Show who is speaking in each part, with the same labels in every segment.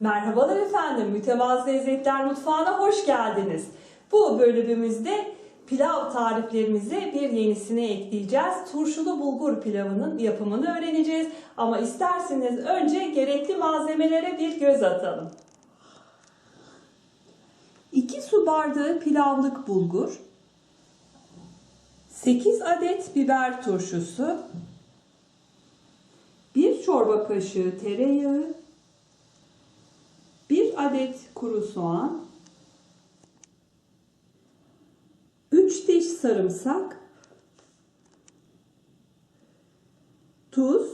Speaker 1: Merhabalar efendim, Mütevazı Lezzetler Mutfağı'na hoş geldiniz. Bu bölümümüzde pilav tariflerimize bir yenisini ekleyeceğiz. Turşulu bulgur pilavının yapımını öğreneceğiz. Ama isterseniz önce gerekli malzemelere bir göz atalım. 2 su bardağı pilavlık bulgur, 8 adet biber turşusu, 1 çorba kaşığı tereyağı, 1 adet kuru soğan, 3 diş sarımsak, tuz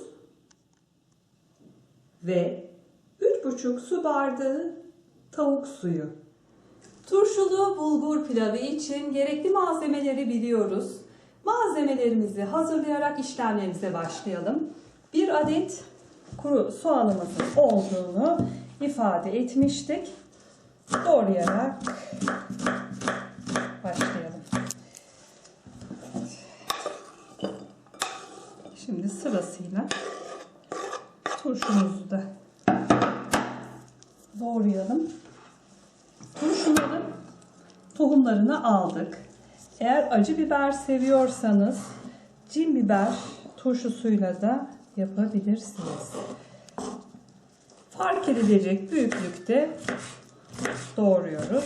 Speaker 1: ve 3,5 su bardağı tavuk suyu. Turşulu bulgur pilavı için gerekli malzemeleri biliyoruz. Malzemelerimizi hazırlayarak işlemlerimize başlayalım. Bir adet kuru soğanımızın olduğunu ifade etmiştik. Doğrayarak başlayalım. Şimdi sırasıyla turşumuzu da doğrayalım. Turşuların tohumlarını aldık. Eğer acı biber seviyorsanız cin biber turşusuyla da yapabilirsiniz. Fark edilecek büyüklükte doğruyoruz.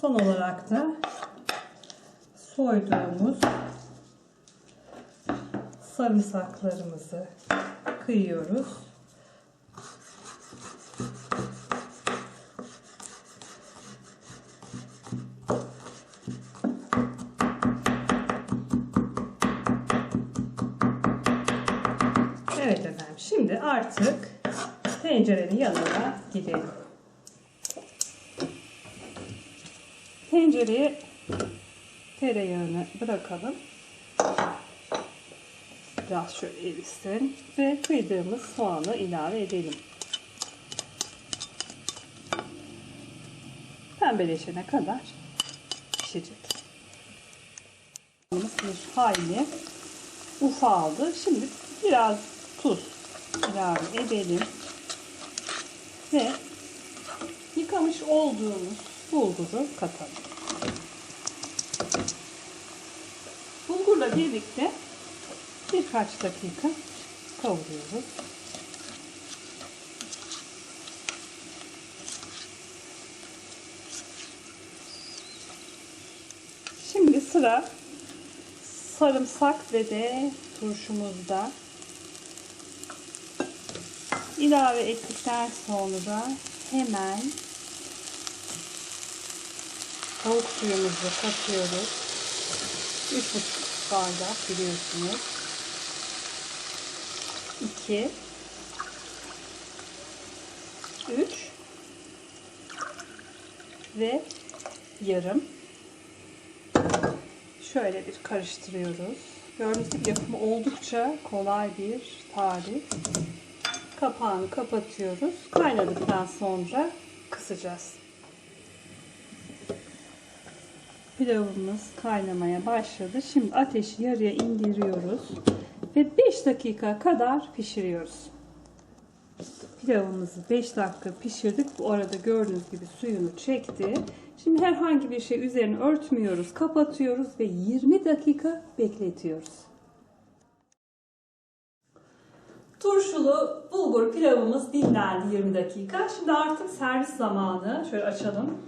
Speaker 1: Son olarak da soyduğumuz sarımsaklarımızı kıyıyoruz. Artık tencerenin yanına gidelim. Tencereye tereyağını bırakalım. Biraz şöyle erisin ve kıydığımız soğanı ilave edelim. Pembeleşene kadar pişecek. Bir hayli ufaldı. Şimdi biraz tuz ilave edelim. Ve yıkamış olduğumuz bulguru katalım. Bulgurla birlikte birkaç dakika kavuruyoruz. Şimdi sıra sarımsak ve de turşumuzda. İlave ettikten sonra hemen tavuk suyumuzu katıyoruz. 3,5 bardak biliyorsunuz. 2 3 ve yarım şöyle bir karıştırıyoruz. Gördüğünüz gibi yapımı oldukça kolay bir tarif. Kapağını kapatıyoruz. Kaynadıktan sonra kısacağız. Pilavımız kaynamaya başladı. Şimdi ateşi yarıya indiriyoruz ve 5 dakika kadar pişiriyoruz. Pilavımızı 5 dakika pişirdik. Bu arada gördüğünüz gibi suyunu çekti. Şimdi herhangi bir şey üzerine örtmüyoruz, kapatıyoruz ve 20 dakika bekletiyoruz. Turşulu bulgur pilavımız dinlendi 20 dakika. Şimdi artık servis zamanı. Şöyle açalım.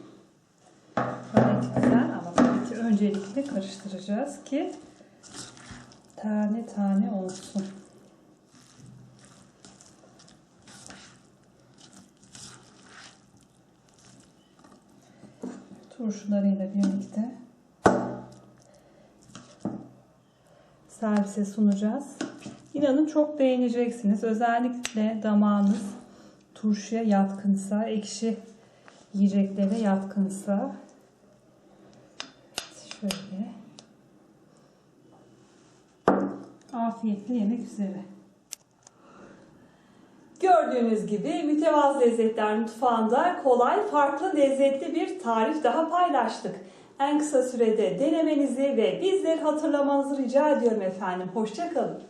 Speaker 1: Gayet güzel ama tabii ki öncelikle karıştıracağız ki tane tane olsun. Turşularıyla birlikte servise sunacağız. İnanın çok beğeneceksiniz. Özellikle damağınız turşuya yatkınsa, ekşi yiyeceklere yatkınsa şöyle afiyetle yemek üzere. Gördüğünüz gibi Mütevazı Lezzetler Mutfağı'nda kolay, farklı, lezzetli bir tarif daha paylaştık. En kısa sürede denemenizi ve bizleri hatırlamanızı rica ediyorum efendim. Hoşçakalın.